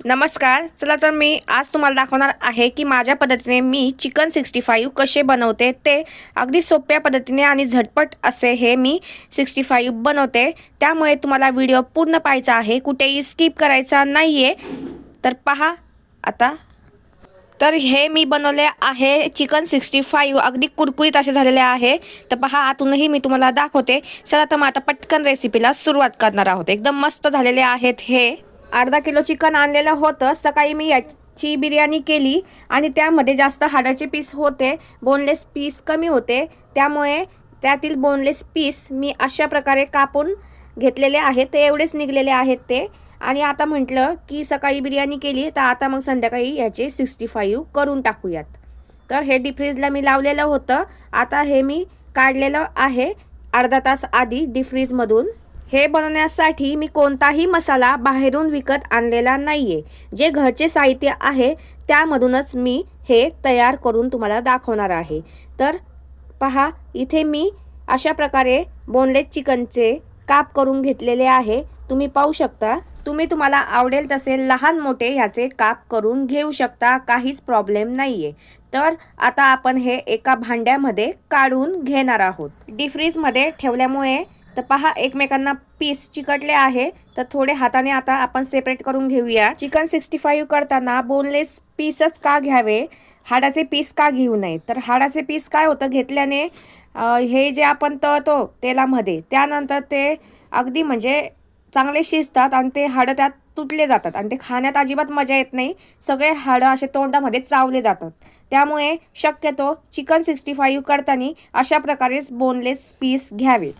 नमस्कार चला तर मी आज तुम्हाला दाखवणार आहे की माझ्या पद्धतीने मी चिकन सिक्स्टी फाईव्ह कसे बनवते ते अगदी सोप्या पद्धतीने आणि झटपट असे हे मी सिक्स्टी फाईव्ह बनवते. त्यामुळे तुम्हाला व्हिडिओ पूर्ण पाहायचा आहे कुठेही स्किप करायचा नाही आहे तर पहा आता. तर हे मी बनवले आहे चिकन सिक्स्टी फाईव्ह अगदी कुरकुरीत असे झालेले आहे. तर पहा आतूनही मी तुम्हाला दाखवते. चला तर मग आता पटकन रेसिपीला सुरुवात करणार आहोत. एकदम मस्त झालेले आहेत हे. अर्धा किलो चिकन आणलेलं होतं. सकाळी मी याची बिर्याणी केली आणि त्यामध्ये जास्त हाडाचे पीस होते. बोनलेस पीस कमी होते. त्यामुळे त्यातील बोनलेस पीस मी अशा प्रकारे कापून घेतलेले आहेत. ते एवढेच निघलेले आहेत ते. आणि आता म्हटलं की सकाळी बिर्याणी केली तर आता मग संध्याकाळी याचे सिक्स्टी फाईव्ह करून टाकूयात. तर हे डिफ्रीजला फ्रीजला मी लावलेलं होतं. आता हे मी काढलेलं आहे अर्धा तास आधी डिफ्रीजमधून फ्रीजमधून. हे बनवण्यासाठी मी कोणताही मसाला बाहेरून विकत आणलेला नाही आहे जे घरचे साहित्य आहे त्यामधूनच मी हे तयार करून तुम्हाला दाखवणार आहे. तर पहा इथे मी अशा प्रकारे बोनलेस चिकनचे काप करून घेतलेले आहे. तुम्ही पाहू शकता. तुम्ही तुम्हाला आवडेल तसे लहान मोठे ह्याचे काप करून घेऊ शकता. काहीच प्रॉब्लेम नाही आहे तर आता आपण हे एका भांड्यामध्ये काढून घेणार आहोत. डिफ्रीजमध्ये ठेवल्यामुळे तर पहा एकमेकांना पीस चिकटले आहे. तर थोडे हाताने आता आपण सेपरेट करून घेऊया. चिकन सिक्स्टी फाईव्ह करताना बोनलेस पीसच का घ्यावे? हाडाचे पीस का घेऊ नये? तर हाडाचे पीस काय होतं? घेतल्याने हे जे आपण तळतो तेलामध्ये त्यानंतर ते अगदी म्हणजे चांगले शिजतात आणि ते हाडं त्यात तुटले जातात आणि ते खाण्यात अजिबात मजा येत नाही. सगळे हाडं असे तोंडामध्ये चावले जातात. त्यामुळे शक्यतो चिकन सिक्स्टी फाईव्ह करताना अशा प्रकारेच बोनलेस पीस घ्यावे.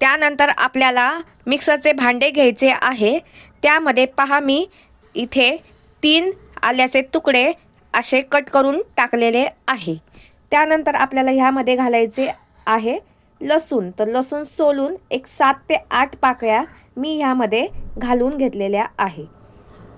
त्यानंतर आपल्याला मिक्सरचे भांडे घ्यायचे आहे. त्यामध्ये पहा मी इथे तीन आल्याचे तुकडे असे कट करून टाकलेले आहे. त्यानंतर आपल्याला ह्यामध्ये घालायचे आहे लसूण. तर लसूण सोलून एक सात ते आठ पाकळ्या मी ह्यामध्ये घालून घेतलेल्या आहे.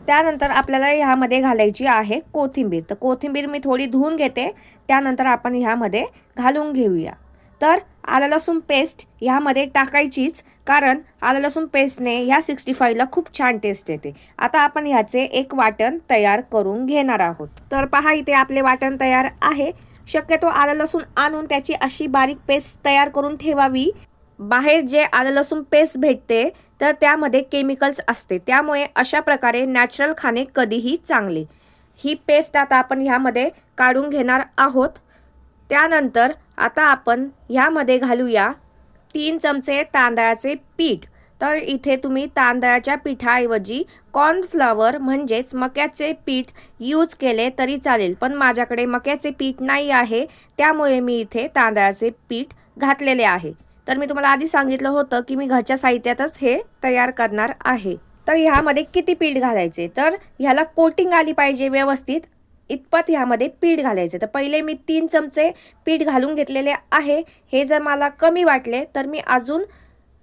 त्यानंतर आपल्याला ह्यामध्ये घालायची आहे कोथिंबीर. तर कोथिंबीर मी थोडी धुवून घेते. त्यानंतर आपण ह्यामध्ये घालून घेऊया. तर आलं लसूण पेस्ट ह्यामध्ये टाकायचीच कारण आलं लसूण पेस्टने ह्या सिक्स्टी फाईव्हला खूप छान टेस्ट येते. आता आपण ह्याचे एक वाटण तयार करून घेणार आहोत. तर पहा इथे आपले वाटण तयार आहे. शक्यतो आलं लसूण आणून त्याची अशी बारीक पेस्ट तयार करून ठेवावी. बाहेर जे आलं लसूण पेस्ट भेटते तर त्यामध्ये केमिकल्स असते. त्यामुळे अशा प्रकारे नॅचरल खाणे कधीही चांगले. ही पेस्ट आता आपण ह्यामध्ये काढून घेणार आहोत. त्यानंतर आता आपण ह्यामध्ये घालूया तीन चमचे तांदळाचे पीठ. तर इथे तुम्ही तांदळाच्या पिठाऐवजी कॉर्नफ्लॉवर म्हणजेच मक्याचे पीठ यूज केले तरी चालेल. पण माझ्याकडे मक्याचे पीठ नाही आहे त्यामुळे मी इथे तांदळाचे पीठ घातलेले आहे. तर मी तुम्हाला आधी सांगितलं होतं की मी घरच्या साहित्यातच हे तयार करणार आहे. तर ह्यामध्ये किती पीठ घालायचे? तर ह्याला कोटिंग आली पाहिजे व्यवस्थित. इतपत ह्यामध्ये पीठ घालायचे. तर पहिले मी तीन चमचे पीठ घालून घेतलेले आहे. हे जर मला कमी वाटले तर मी अजून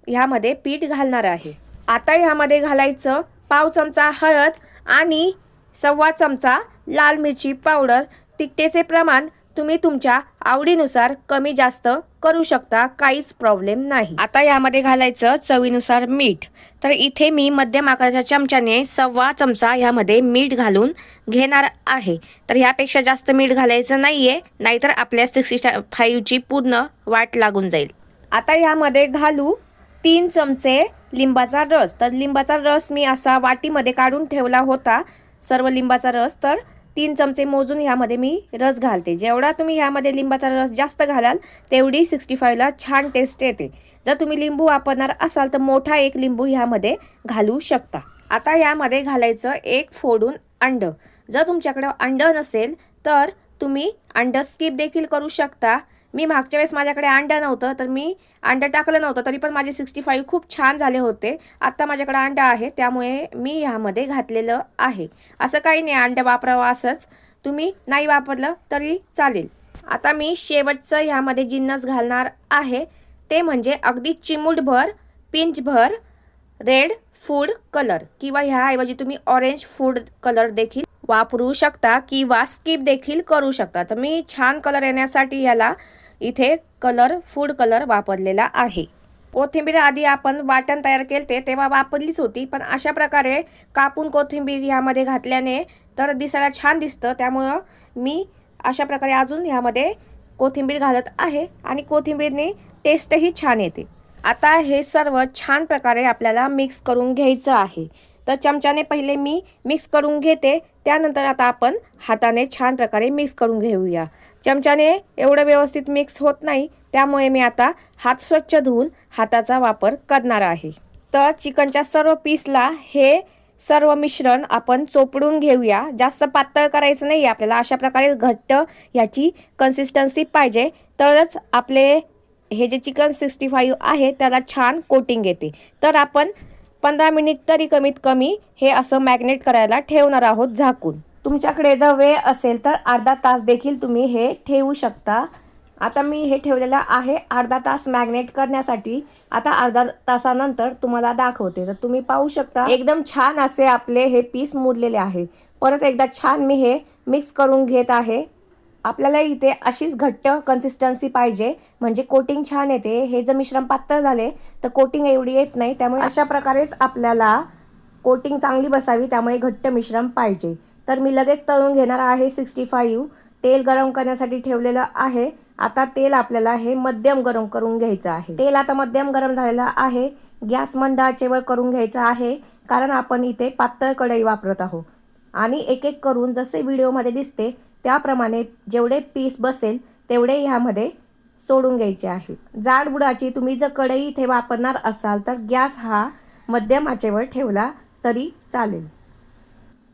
ह्यामध्ये पीठ घालणार आहे. आता ह्यामध्ये घालायचं पाव चमचा हळद आणि सव्वा चमचा लाल मिरची पावडर. तिखटेचे प्रमाण तुम्ही तुमच्या आवडीनुसार कमी जास्त करू शकता काहीच प्रॉब्लेम नाही. आता यामध्ये घालायचं चवीनुसार मीठ. तर इथे मी मध्यम आकाराच्या चमच्याने सव्वा चमचा ह्यामध्ये मीठ घालून घेणार आहे. तर ह्यापेक्षा जास्त मीठ घालायचं नाही आहे नाहीतर आपल्या सिक्स्टी फाईव्हची पूर्ण वाट लागून जाईल. आता ह्यामध्ये घालू तीन चमचे लिंबाचा रस. तर लिंबाचा रस मी असा वाटीमध्ये काढून ठेवला होता. सर्व लिंबाचा रस तर तीन चमचे मोजून ह्यामध्ये मी रस घालते. जेवढा तुम्ही ह्यामध्ये लिंबाचा रस जास्त घालाल तेवढी सिक्स्टी फाईव्हला छान टेस्ट येते. जर तुम्ही लिंबू वापरणार असाल तर मोठा एक लिंबू ह्यामध्ये घालू शकता. आता यामध्ये घालायचं एक फोडून अंड. जर तुमच्याकडं अंड नसेल तर तुम्ही अंड स्किप देखील करू शकता. मी मागच्या वेळेस माझ्याकडे अंडं नव्हतं तर मी अंडं टाकलं नव्हतं तरी पण माझे सिक्स्टी फाईव्ह खूप छान झाले होते. आत्ता माझ्याकडे अंडं आहे त्यामुळे मी ह्यामध्ये घातलेलं आहे. असं काही नाही अंडा वापरावं असंच. तुम्ही नाही वापरलं तरी चालेल. आता मी शेवटचं ह्यामध्ये जिन्नस घालणार आहे. ते म्हणजे अगदी चिमूटभर पिंचभर रेड फूड कलर किंवा ह्याऐवजी तुम्ही ऑरेंज फूड कलर देखील वापरू शकता किंवा स्किप देखील करू शकता. तर मी छान कलर येण्यासाठी याला इथे कलर फूड कलर वापरलेला आहे. कोथिंबीर आधी आपण वाटण तयार केलते तेव्हा वापरलीच होती पण अशा प्रकारे कापून कोथिंबीर ह्यामध्ये घातल्याने तर दिसायला छान दिसतं त्यामुळं मी अशा प्रकारे अजून ह्यामध्ये कोथिंबीर घालत आहे आणि कोथिंबीरने टेस्टही छान येते. आता हे सर्व छान प्रकारे आपल्याला मिक्स करून घ्यायचं आहे. तर चमच्याने पहिले मी मिक्स करून घेते. त्यानंतर आता आपण हाताने छान प्रकारे मिक्स करून घेऊया. चमच्याने एवढं व्यवस्थित मिक्स होत नाही. त्यामुळे मी आता हात स्वच्छ धुवून हाताचा वापर करणार आहे. तर चिकनच्या सर्व पीसला हे सर्व मिश्रण आपण चोपडून घेऊया. जास्त पातळ करायचं नाही. आपल्याला अशा प्रकारे घट्ट ह्याची कन्सिस्टन्सी पाहिजे. तरच आपले हे जे चिकन सिक्स्टी फाईव्ह आहे त्याला छान कोटिंग येते. तर आपण पंधरा मिनिट तरी कमीत कमी हे असं मॅग्नेट करायला ठेवणार आहोत झाकून. तुमच्याकडे जर वेळ असेल तर अर्धा तास देखील तुम्ही हे ठेवू शकता. आता मी हे ठेवलेलं आहे अर्धा तास मॅग्नेट करण्यासाठी. आता अर्धा तासानंतर तुम्हाला दाखवते. तर तुम्ही पाहू शकता एकदम छान असे आपले हे पीस मुरलेले आहे. परत एकदा छान मी हे मिक्स करून घेत आहे. आपल्याला इथे अशीच घट्ट कन्सिस्टन्सी पाहिजे. म्हणजे कोटिंग छान येते. हे जर मिश्रण पातळ झाले तर कोटिंग एवढी येत नाही. त्यामुळे अशा प्रकारेच आपल्याला कोटिंग चांगली बसावी. त्यामुळे घट्ट मिश्रण पाहिजे. तर मी लगेच तळून घेणार आहे सिक्स्टी फाईव्ह तेल गरम करण्यासाठी ठेवलेलं आहे. आता तेल आपल्याला हे मध्यम गरम करून घ्यायचं आहे. तेल आता मध्यम गरम झालेलं आहे. गॅस मंद आचेवर करून घ्यायचं आहे. कारण आपण इथे पातळ कढई वापरत आहोत. आणि एक एक करून जसे व्हिडिओमध्ये दिसते त्याप्रमाणे जेवढे पीस बसेल तेवढे ह्यामध्ये सोडून घ्यायचे आहे. जाड बुडाची तुम्ही जर कढई इथे वापरणार असाल तर गॅस हा मध्यम आचेवर ठेवला तरी चालेल.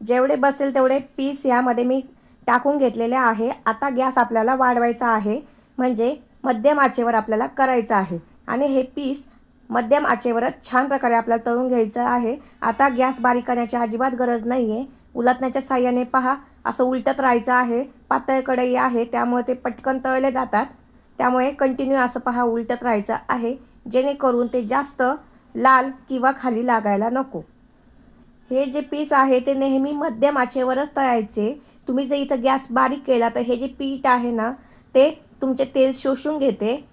जेवढे बसेल तेवढे पीस यामध्ये मी टाकून घेतलेले आहे. आता गॅस आपल्याला वाढवायचा आहे म्हणजे मध्यम आचेवर आपल्याला करायचं आहे. आणि हे पीस मध्यम आचेवरच छान प्रकारे आपल्याला तळून घ्यायचं आहे. आता गॅस बारीक करण्याची अजिबात गरज नाही आहे उलटण्याच्या साह्याने पहा. असं उलटत राहायचं आहे. पातळ कढई आहे. त्यामुळे ते पटकन तळले जातात. त्यामुळे कंटिन्यू असं पहा उलटत राहायचं आहे. जेणेकरून ते जास्त लाल किंवा खाली लागायला नको. हे जे पीस आहे ते नेहमी मध्यम आचेवरच तळायचे. तुम्ही जर इथं गॅस बारीक केला तर हे जे पीठ आहे ना ते तुमचे तेल शोषून घेते.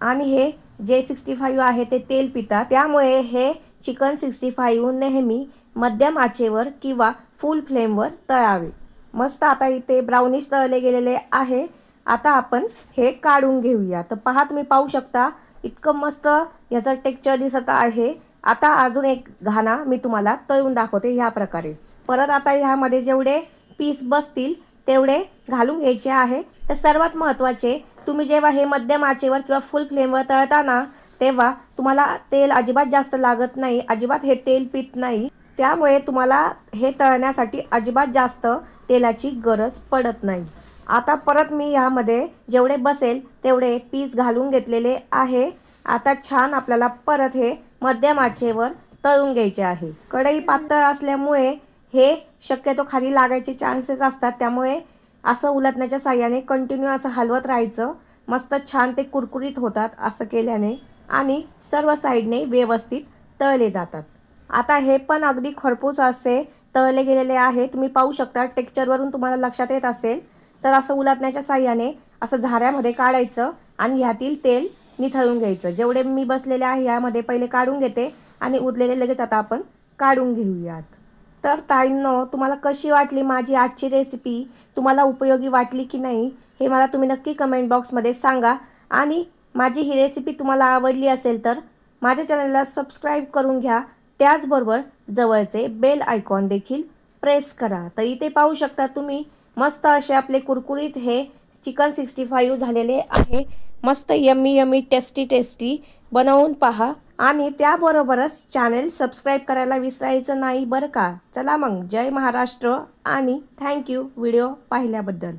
आणि हे जे सिक्स्टी फाईव्ह आहे ते तेल पितात त्यामुळे हे चिकन सिक्स्टी फाईव्ह नेहमी मध्यम आचेवर किंवा फुल फ्लेमवर तळावे. मस्त आता इथे ब्राउनिश तळले गेलेले आहे. आता आपण हे काढून घेऊया. तर पहा तुम्ही पाहू शकता इतकं मस्त याचं टेक्चर दिसत आहे. आता अजून एक घाणा मी तुम्हाला तळून दाखवते ह्या प्रकारेच. परत आता ह्यामध्ये जेवढे पीस बसतील तेवढे घालून घ्यायचे आहे. तर सर्वात महत्त्वाचे तुम्ही जेव्हा हे मध्यम आचेवर किंवा फुल फ्लेमवर तळताना तेव्हा तुम्हाला तेल अजिबात जास्त लागत नाही अजिबात हे तेल पित नाही. त्यामुळे तुम्हाला हे तळण्यासाठी अजिबात जास्त तेलाची गरज पडत नाही. आता परत मी यामध्ये जेवढे बसेल तेवढे पीस घालून घेतलेले आहे. आता छान आपल्याला परत हे मध्यम आचेवर तळून घ्यायचे आहे. कढई पातळ असल्यामुळे हे शक्यतो खाली लागायचे चान्सेस असतात. त्यामुळे असं उलटण्याच्या साह्याने कंटिन्यू असं हलवत राहायचं. मस्त छान ते कुरकुरीत होतात असं केल्याने आणि सर्व साईडने व्यवस्थित तळले जातात. आता हे पण अगदी खरपूस असे तळले गेलेले आहे. तुम्ही पाहू शकता टेक्चरवरून तुम्हाला लक्षात येत असेल. तर असं उलटण्याच्या साह्याने असं झाऱ्यामध्ये काढायचं आणि ह्यातील तेल निथळून घ्यायचं. जेवढे मी बसलेले आहे यामध्ये पहिले काढून घेते आणि उरलेले लगेच आता आपण काढून घेऊयात. तर ताईंनो तुम्हाला कशी वाटली माझी आजची रेसिपी तुम्हाला उपयोगी वाटली की नाही? हे मला तुम्ही नक्की कमेंट बॉक्समध्ये सांगा. आणि माझी ही रेसिपी तुम्हाला आवडली असेल तर माझ्या चॅनलला सबस्क्राईब करून घ्या. त्याचबरोबर जवळचे बेल आयकॉन देखील प्रेस करा. तर इथे पाहू शकता तुम्ही मस्त असे आपले कुरकुरीत हे चिकन सिक्स्टी फाईव्ह झालेले आहे. मस्त यम्मी यम्मी टेस्टी टेस्टी बनवून पहा. आणि त्याबरोबरच चॅनेल सबस्क्राईब करायला विसरायचं नाही बरं का? चला मग जय महाराष्ट्र आणि थँक्यू व्हिडिओ पाहिल्याबद्दल.